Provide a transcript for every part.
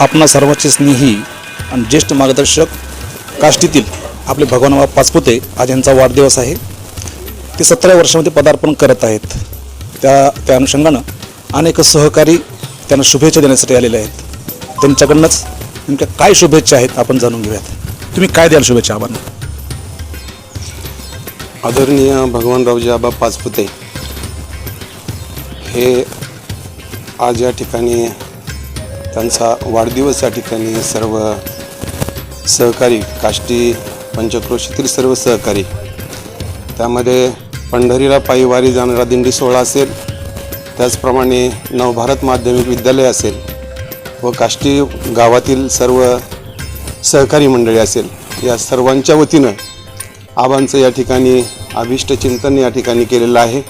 आपणा सर्वांचे स्नेही आणि ज्येष्ठ मार्गदर्शक काष्टीतील आपले भगवानबाबा पाचपुते आज यांचा वाढदिवस आहे. ते सतरा वर्षामध्ये पदार्पण करत आहेत. त्या त्या अनुषंगानं अनेक सहकारी त्यांना शुभेच्छा देण्यासाठी आलेले आहेत. त्यांच्याकडनंच नेमक्या काय शुभेच्छा आहेत आपण जाणून घेऊयात. तुम्ही काय द्याल शुभेच्छा आपण आदरणीय भगवानरावजी आबा पाचपुते हे आज या ठिकाणी त्यांचा वाढदिवस या ठिकाणी सर्व सहकारी काष्टी पंचक्रोशीतील सर्व सहकारी त्यामध्ये पंढरीला पायी वारी जाणारा दिंडी सोहळा असेल त्याचप्रमाणे नवभारत माध्यमिक विद्यालय असेल व काष्टी गावातील सर्व सहकारी मंडळी असेल या सर्वांच्या वतीनं आबांचं या ठिकाणी अभिष्ट चिंतन या ठिकाणी केलेलं आहे.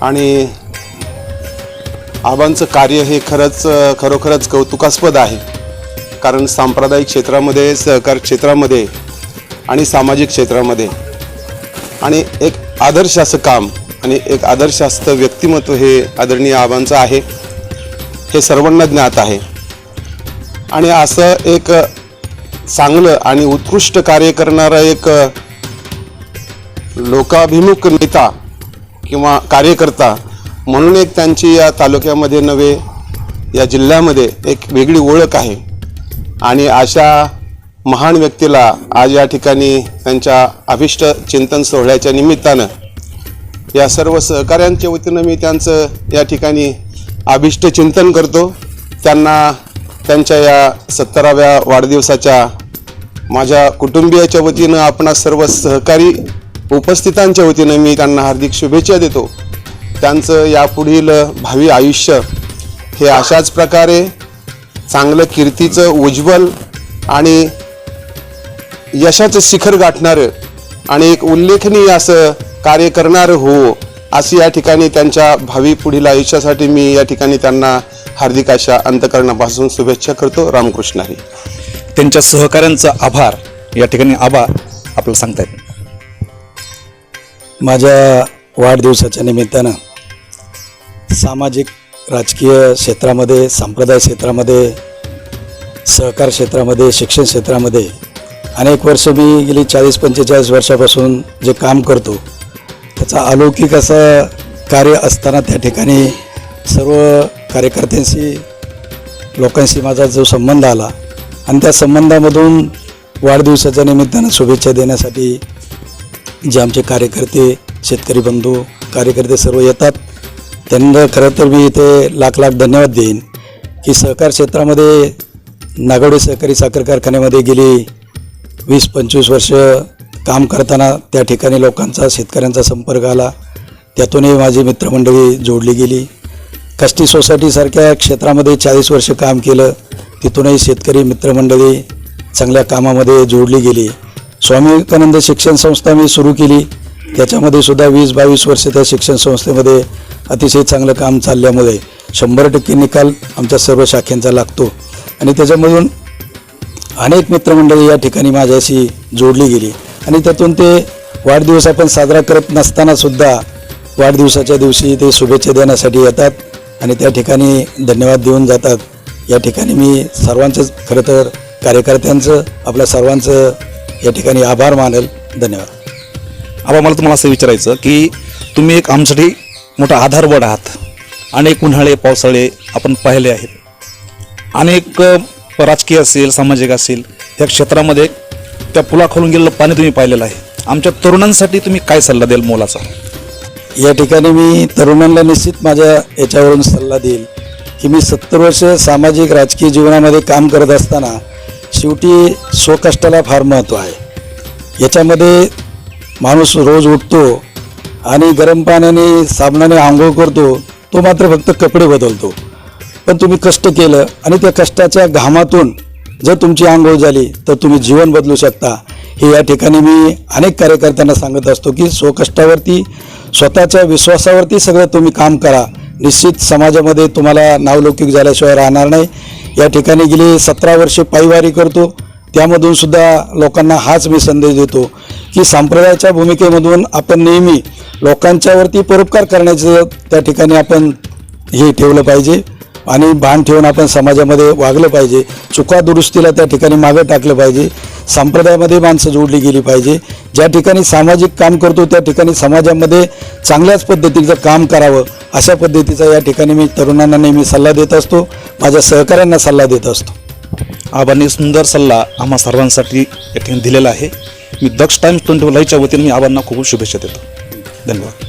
आणि आबांचं कार्य हे खरंच खरोखरच कौतुकास्पद आहे. कारण सांप्रदायिक क्षेत्रामध्ये सहकार क्षेत्रामध्ये आणि सामाजिक क्षेत्रामध्ये आणि एक आदर्श असं काम आणि एक आदर्श असतं व्यक्तिमत्व हे आदरणीय आबांचं आहे हे सर्वांना ज्ञात आहे. आणि असं एक चांगलं आणि उत्कृष्ट कार्य करणारा एक लोकाभिमुख नेता किंवा कार्यकर्ता म्हणून एक त्यांची या तालुक्यामध्ये नव्हे या जिल्ह्यामध्ये एक वेगळी ओळख आहे. आणि अशा महान व्यक्तीला आज या ठिकाणी त्यांच्या अभिष्ट चिंतन सोहळ्याच्या निमित्तानं या सर्व सहकाऱ्यांच्या वतीनं मी त्यांचं या ठिकाणी अभिष्ट चिंतन करतो. त्यांना त्यांच्या या सत्तराव्या वाढदिवसाच्या माझ्या कुटुंबियाच्या वतीनं आपणा सर्व सहकारी उपस्थितांच्या वतीनं मी त्यांना हार्दिक शुभेच्छा देतो. त्यांचं यापुढील भावी आयुष्य हे अशाच प्रकारे चांगलं कीर्तीचं उज्ज्वल आणि यशाचं शिखर गाठणारं आणि एक उल्लेखनीय असं कार्य करणारं हो अशी या ठिकाणी त्यांच्या भावी पुढील आयुष्यासाठी मी या ठिकाणी त्यांना हार्दिक अशा अंतकरणापासून शुभेच्छा करतो. रामकृष्ण हरी. त्यांच्या सहकाऱ्यांचा आभार. या ठिकाणी आभार आपल्याला सांगतायत. माझ्या वाढदिवसाच्या निमित्तानं सामाजिक राजकीय क्षेत्रामध्ये संप्रदाय क्षेत्रामध्ये सहकार क्षेत्रामध्ये शिक्षण क्षेत्रामध्ये अनेक वर्ष मी गेली चाळीस पंचेचाळीस वर्षापासून जे काम करतो त्याचा अलौकिक असं कार्य असताना त्या ठिकाणी सर्व कार्यकर्त्यांशी लोकांशी माझा जो संबंध आला आणि त्या संबंधामधून वाढदिवसाच्या निमित्तानं शुभेच्छा देण्यासाठी जे आमचे कार्यकर्ते शेतकरी बंधू कार्यकर्ते सर्व येतात. त्यांना खरं तर मी इथे लाख लाख धन्यवाद देईन की सहकार क्षेत्रामध्ये नागवडे सहकारी साखर कारखान्यामध्ये गेली वीस पंचवीस वर्ष काम करताना त्या ठिकाणी लोकांचा शेतकऱ्यांचा संपर्क आला. त्यातूनही माझी मित्रमंडळी जोडली गेली. कष्टी सोसायटीसारख्या क्षेत्रामध्ये चाळीस वर्ष काम केलं. तिथूनही शेतकरी मित्रमंडळी चांगल्या कामामध्ये जोडली गेली. स्वामी विवेकानंद शिक्षण संस्था मी सुरू केली. त्याच्यामध्ये सुद्धा वीस बावीस वर्ष त्या शिक्षण संस्थेमध्ये अतिशय चांगलं काम चालल्यामुळे शंभर टक्के निकाल आमच्या सर्व शाखेंचा लागतो. आणि त्याच्यामधून अनेक मित्रमंडळी या ठिकाणी माझ्याशी जोडली गेली. आणि त्यातून ते वाढदिवस आपण साजरा करत नसतानासुद्धा वाढदिवसाच्या दिवशी ते शुभेच्छा देण्यासाठी येतात आणि त्या ठिकाणी धन्यवाद देऊन जातात. या ठिकाणी मी सर्वांचंच खरं तर कार्यकर्त्यांचं आपल्या सर्वांचं या ठिकाणी आभार मानेल. धन्यवाद. आबा मला तुम्हाला असं विचारायचं की तुम्ही एक आमसाठी मोठा आधारवड आहात. अनेक उन्हाळे पावसाळे आपण पाहिले आहेत. अनेक राजकीय असेल सामाजिक असेल या क्षेत्रामध्ये त्या पुलाखालून गेलेलं पाणी तुम्ही पाहिलेलं आहे. आमच्या तरुणांसाठी तुम्ही काय सल्ला द्याल मोलाचा? या ठिकाणी मी तरुणांना निश्चित माझ्या याच्यावरून सल्ला देईल की मी सत्तर वर्ष सामाजिक राजकीय जीवनामध्ये काम करत असताना शेवटी स्वकष्टाला फार महत्त्व आहे. याच्यामध्ये माणूस रोज उठतो आणि गरम पाण्याने साबणाने आंघोळ करतो तो मात्र फक्त कपडे बदलतो. पण तुम्ही कष्ट केलं आणि त्या कष्टाच्या घामातून जर तुमची आंघोळ झाली तर तुम्ही जीवन बदलू शकता. हे या ठिकाणी मी अनेक कार्यकर्त्यांना सांगत असतो की स्वकष्टावरती स्वतःच्या विश्वासावरती सगळं तुम्ही काम करा. निश्चित समाजामध्ये तुम्हाला नावलौकिक झाल्याशिवाय राहणार नाही. या ठिकाणी गेली सतरा वर्षे पायवारी करतो. त्यामधून सुद्धा लोकांना हाच मी संदेश देतो की संप्रदायाच्या भूमिकेमधून आपण नेहमी लोकांच्यावरती परोपकार करण्याचं त्या ठिकाणी आपण हे ठेवलं पाहिजे आणि भान ठेवून आपण समाजामध्ये वागलं पाहिजे. चुका दुरुस्तीला त्या ठिकाणी मागं टाकलं पाहिजे. संप्रदायामध्ये माणसं जोडली गेली पाहिजे. ज्या ठिकाणी सामाजिक काम करतो त्या ठिकाणी समाजामध्ये चांगल्याच पद्धतीचं काम करावं अशा पद्धतीचा या ठिकाणी मी तरुणांना नेहमी सल्ला देत असतो. माझ्या सहकाऱ्यांना सल्ला देत असतो. आबांनी सुंदर सल्ला आम्हा सर्वांसाठी या ठिकाणी दिलेला आहे. मी दक्ष टाइम्स ट्वेंटी लाईव्हच्या वतीने मी आबांना खूप खूप शुभेच्छा देतो. धन्यवाद